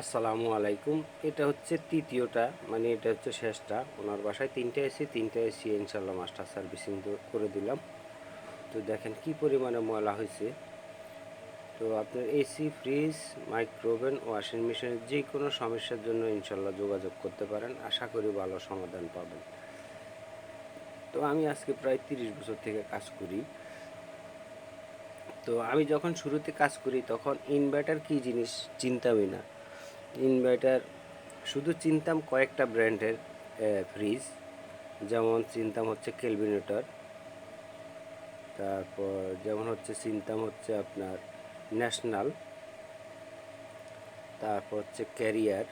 আসসালামু আলাইকুম। এটা হচ্ছে তৃতীয়টা মানে এটা হচ্ছে শেষটা। ওনার বাসায় তিনটে এসি তিনটে এসি ইনশাল্লাহ মাস্টার সার্ভিসিং করে দিলাম। তো দেখেন কি পরিমাণে ময়লা হয়েছে। তো আপনার এসি, ফ্রিজ, মাইক্রোওভেন, ওয়াশিং মেশিনের যে কোনো সমস্যার জন্য ইনশাল্লাহ যোগাযোগ করতে পারেন। আশা করি ভালো সমাধান পাবেন। তো আমি আজকে প্রায় তিরিশ বছর থেকে কাজ করি। তো আমি যখন শুরুতে কাজ করি, তখন ইনভার্টার কী জিনিস চিন্তামই না। ইনভার্টার, শুধু চিনতাম কয়েকটা ব্র্যান্ডের ফ্রিজ যেমন চিনতাম হচ্ছে কেলভিনেটর তারপর যেমন হচ্ছে চিনতাম হচ্ছে আপনার ন্যাশনাল তারপর হচ্ছে ক্যারিয়ার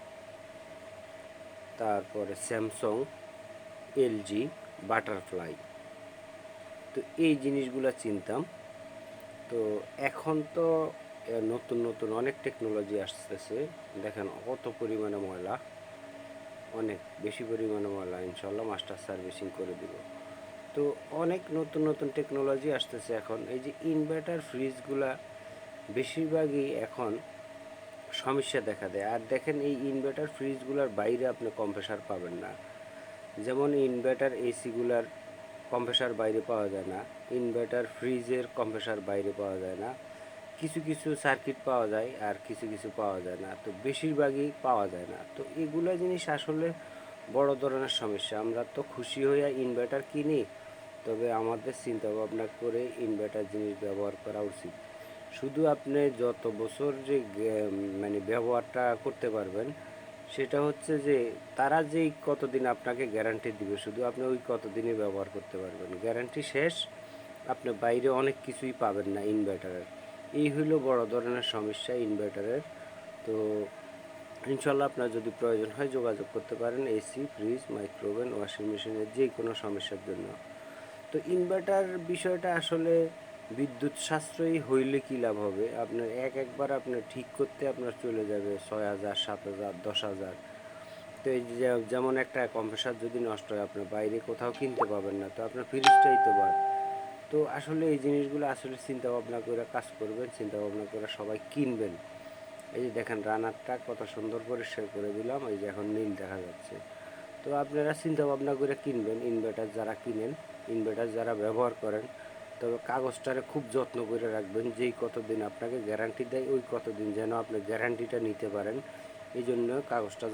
তারপরে স্যামসং এলজি বাটারফ্লাই তো এই জিনিসগুলো চিনতাম। তো এখন তো নতুন নতুন অনেক টেকনোলজি আসতেছে। দেখেন কত পরিমাণে ময়লা, অনেক বেশি পরিমাণে ময়লা ইনশাল্লাহ মাস্টার সার্ভিসিং করে দিব। তো অনেক নতুন নতুন টেকনোলজি আসতেছে এখন। এই যে ইনভার্টার ফ্রিজগুলা বেশিরভাগই এখন সমস্যা দেখা দেয়। আর দেখেন এই ইনভার্টার ফ্রিজগুলোর বাইরে আপনি কম্প্রেসার পাবেন না। যেমন ইনভার্টার এসিগুলার কম্প্রেসার বাইরে পাওয়া যায় না ইনভার্টার ফ্রিজের কম্প্রেসার বাইরে পাওয়া যায় না। কিছু কিছু সার্কিট পাওয়া যায় আর কিছু কিছু পাওয়া যায় না। তো বেশিরভাগই পাওয়া যায় না। তো এগুলো জিনিস আসলে বড় ধরনের সমস্যা। আমরা তো খুশি হয়ে ইনভার্টার কিনি, তবে আমাদের চিন্তা ভাবনা করে ইনভার্টার জিনিস ব্যবহার করা উচিত। শুধু আপনি যত বছর যে মানে ব্যবহারটা করতে পারবেন, সেটা হচ্ছে যে তারা যেই কতদিন আপনাকে গ্যারান্টি দিবে, শুধু আপনি ওই কতদিনই ব্যবহার করতে পারবেন। গ্যারান্টি শেষ, আপনি বাইরে অনেক কিছুই পাবেন না ইনভার্টারের এই হইল বড় ধরনের সমস্যা ইনভার্টারের তো ইনশাল্লাহ আপনার যদি প্রয়োজন হয় যোগাযোগ করতে পারেন এসি ফ্রিজ মাইক্রোওভেন ওয়াশিং মেশিনের যে কোনো সমস্যার জন্য। তো ইনভার্টার বিষয়টা আসলে বিদ্যুৎ সাশ্রয়ী হইলে কী লাভ হবে? আপনার এক একবার আপনার ঠিক করতে আপনার চলে যাবে ছয় হাজার, সাত হাজার, দশ হাজার। তো এই যেমন একটা কম্প্রেসার যদি নষ্ট হয় আপনার বাইরে কোথাও কিনতে পাবেন না। তো আপনার ফ্রিজটাই তো বাদ। তো আসলে এই জিনিসগুলো আসলে চিন্তা ভাবনা করে কাজ করবেন চিন্তা ভাবনা করে সবাই কিনবেন। এই যে দেখেন, রানারটা কত সুন্দর পরিষ্কার করে দিলাম, এই যে এখন নীল দেখা যাচ্ছে। তো আপনারা চিন্তা ভাবনা করে কিনবেন ইনভার্টার যারা কিনেন ইনভার্টার যারা ব্যবহার করেন, তবে কাগজটারে খুব যত্ন করে রাখবেন, যেই কতদিন আপনাকে গ্যারান্টি দেয়, ওই কতদিন যেন আপনি গ্যারান্টিটা নিতে পারেন, এই জন্য কাগজটা